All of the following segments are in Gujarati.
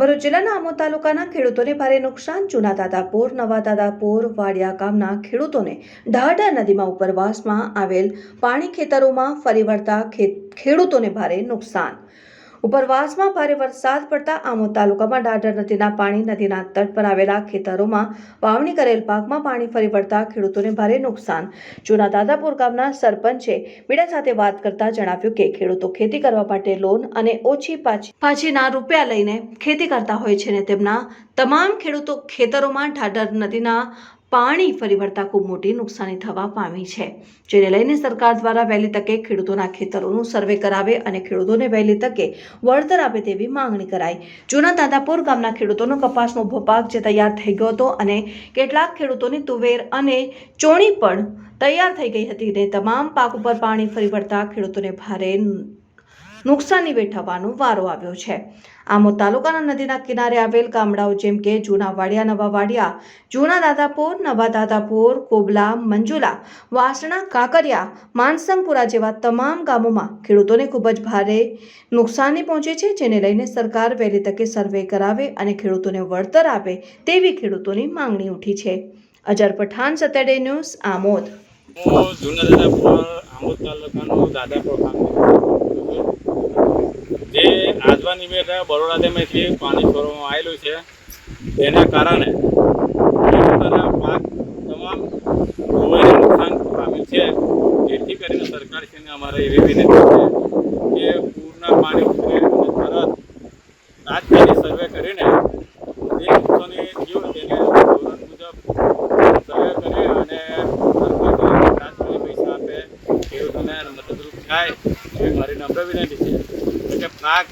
ભરૂચ જિલ્લાના આમોદ તાલુકાના ખેડૂતોને ભારે નુકસાન. જૂના દાદાપુર, નવા દાદાપુર, વાડિયા ગામના ખેડૂતોને ઢાઢા નદીમાં ઉપરવાસમાં આવેલ પાણી ખેતરોમાં ફરી વળતા ખેડૂતોને ભારે નુકસાન. ઉપરવાસમાં ભારે વરસાદ પડતા આમોદ તાલુકામાં ઢાઢર નદીના પાણી નદીના તટ પર આવેલા ખેતરોમાં વાવણી કરેલ પાકમાં પાણી ફરી વળતા ખેડૂતોને ભારે નુકસાન. જૂના દાદાપુર ગામના સરપંચે મીડિયા સાથે વાત કરતા જણાવ્યું કે ખેડૂતો ખેતી કરવા માટે લોન અને ઓછી પાછી પાછીના રૂપિયા લઈને ખેતી કરતા હોય છે અને તેમના તમામ ખેડૂતો ખેતરોમાં ઢાઢર નદીના પાણી ફરી વળતા ખૂબ મોટી નુકસાની થવા પામી છે, જેને લઈને સરકાર દ્વારા વહેલી તકે ખેડૂતોના ખેતરોનું સર્વે કરાવે અને ખેડૂતોને વહેલી તકે વળતર આપે તેવી માંગણી કરાઈ. જૂના દાદાપુર ગામના ખેડૂતોનો કપાસનો ઊભો પાક જે તૈયાર થઈ ગયો હતો અને કેટલાક ખેડૂતોની તુવેર અને ચોણી પણ તૈયાર થઈ ગઈ હતી ને તમામ પાક ઉપર પાણી ફરી વળતા ખેડૂતોને ભારે નુકસાની વેઠવવાનો વારો આવ્યો છે. આમોદ તાલુકાના નદીના કિનારે આવેલ ગામડાઓ જેમ કે જૂના વાડિયા નવા વાડિયા જૂના દાદાપુર નવા દાદાપુર કોબલા, મંજુલા, વાસણા, કાકરિયા, માનસંગપુરા જેવા તમામ ગામોમાં ખેડૂતોને ખૂબ જ ભારે નુકસાની પહોંચે છે, જેને લઈને સરકાર વહેલી તકે સર્વે કરાવે અને ખેડૂતોને વળતર આપે તેવી ખેડૂતોની માંગણી ઉઠી છે. અજર પઠાણ સતેડે ન્યૂઝ, આમોદ. જૂના દાદાપુર આમોદ તાલુકાનું દાદાપુર ગામ જે આજવા નિમિત્તે બરોડા ડેમેથી પાણી છોડવામાં આવેલું છે તેના કારણે ખેડૂતોના પાક તમામ ધોવાઈને નુકસાન પામેલ છે. જેથી કરીને સરકારશ્રીને અમારે એવી વિનંતી છે કે પૂરના પાણી ઉતરે તરત તાત્કાલિક સર્વે કરીને જે નુકસાની થયું તેને ધોરણ મુજબ સર્વે કરે અને સરકાર તાત્કાલિક પૈસા આપે, ખેડૂતોને મદદરૂપ થાય. એવી મારી નમ્ર વિનંતી છે. એટલે પાક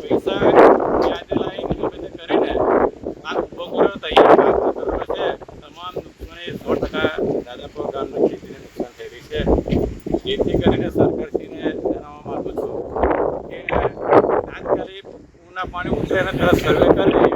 પૈસા કરીને પાક ઊભો કર્યો તૈયાર પાક છે. તમામ નુકસાની સો ટકા દાદાપુર ગામની ખેતીને નુકસાન થઈ રહી કરીને સરકારશ્રીને જણાવવા માગું છું કે તાત્કાલિક પૂરના પાણી ઉતરે સર્વે કરે